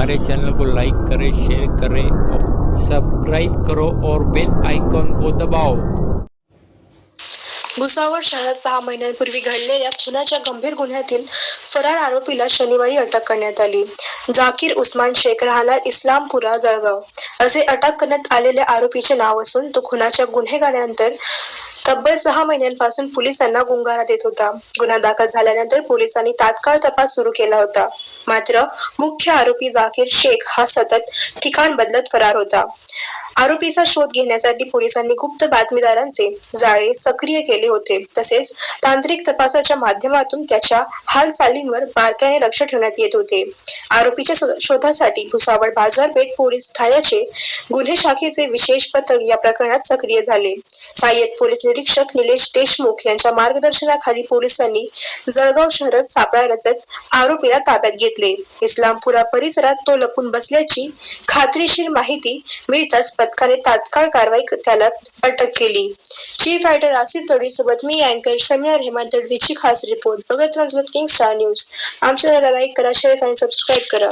हमारे चैनल को लाइक करें शेयर करें और सब्सक्राइब करो और बेल आइकॉन को दबाओ। भुसावळ शहरात सहा महिन्यांपूर्वी घडलेल्या खुनाच्या गंभीर गुन्ह्यातील फरार आरोपीला शनिवारी अटक करण्यात आली. जाकीर उस्मान शेख राहणार इस्लामपुरा जळगाव. असे अटक करण्यात आलेल्या आरोपीचे नाव असून तो खुनाच्या गुन्हेगारानंतर तब्बल सहा महिन्यांपासून पोलिसांना गुंगारा देत होता. गुन्हा दाखल झाल्यानंतर पोलिसांनी तात्काळ तपास सुरू केला होता. मात्र मुख्य आरोपी जाकीर शेख हा सतत ठिकाण बदलत फरार होता. आरोपीचा शोध घेण्यासाठी पोलिसांनी गुप्त बातमीदारांचे जाळे सक्रिय केले होते. तसेच तांत्रिक तपासाच्या माध्यमातून त्याच्या हालचालींवर बारकाईने लक्ष ठेवण्यात येत होते. आरोपीच्या शोधासाठी भुसावळ बाजारपेठ पोलीस ठाण्याचे गुन्हे शाखेचे विशेष पथक या प्रकरणात सक्रिय झाले. सहाय्यक पोलीस निरीक्षक निलेश देशमुख यांच्या मार्गदर्शनाखाली पोलिसांनी जळगाव शहरात सापळा रचत आरोपीला ताब्यात घेतले. इस्लामपुरा परिसरात तो लपून बसल्याची खात्रीशीर माहिती मिळताच पथकाने तात्काळ कारवाई त्याला अटक केली. चीफ रायटर आसिफ तडवी सोबत मी अँकर समीर रेहमान तडवीची खास रिपोर्ट. बघत राहा किंग स्टार न्यूज. आमच्या लाईक करा शेअर करा आणि सबस्क्राईब करा.